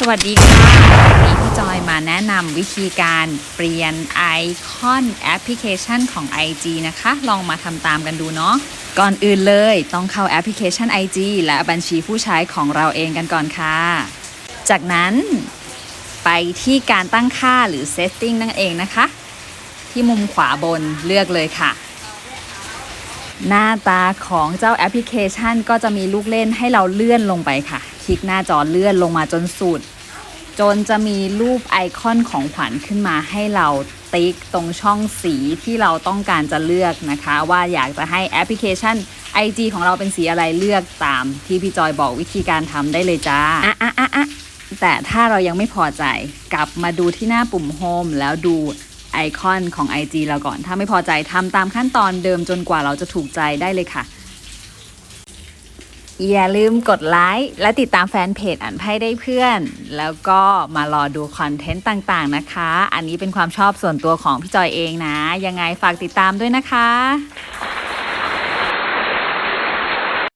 สวัสดีค่ะวันนี้พี่จอยมาแนะนำวิธีการเปลี่ยนไอคอนแอปพลิเคชันของ IG นะคะ ลองมาทำตามกันดูเนาะ ก่อนอื่นเลยต้องเข้าแอปพลิเคชัน IG และบัญชีผู้ใช้ของเราเองกันก่อนค่ะ จากนั้นไปที่การตั้งค่าหรือ Setting นั่นเองนะคะ ที่มุมขวาบนเลือกเลยค่ะ หน้าตาของเจ้าแอปพลิเคชัน ก็จะมีลูกเล่นให้เราเลื่อนลงไปค่ะ คลิกหน้าจอเลื่อนลงมาจนสุด จนจะมีรูปไอคอนของขวัญขึ้นมาให้เราติ๊กตรงช่องสีที่เราต้องการจะเลือกนะคะ ว่าอยากจะให้แอปพลิเคชัน IG ของเราเป็นสีอะไรเลือกตาม ที่พี่จอยบอกวิธีการทำได้เลยจ้าอะอะอะอะแต่ถ้าเรายังไม่พอใจกลับมาดูที่หน้าปุ่มโฮมแล้วดู ไอคอนของ IG เราก่อน ถ้าไม่พอใจทำตามขั้นตอนเดิมจนกว่าเราจะถูกใจได้เลยค่ะ อย่าลืมกดไลค์และติดตามแฟนเพจอ่านไพ่ได้เพื่อน แล้วก็มารอดูคอนเทนต์ต่างๆนะคะ อันนี้เป็นความชอบส่วนตัวของพี่จอยเองนะ ยังไงฝากติดตามด้วยนะคะ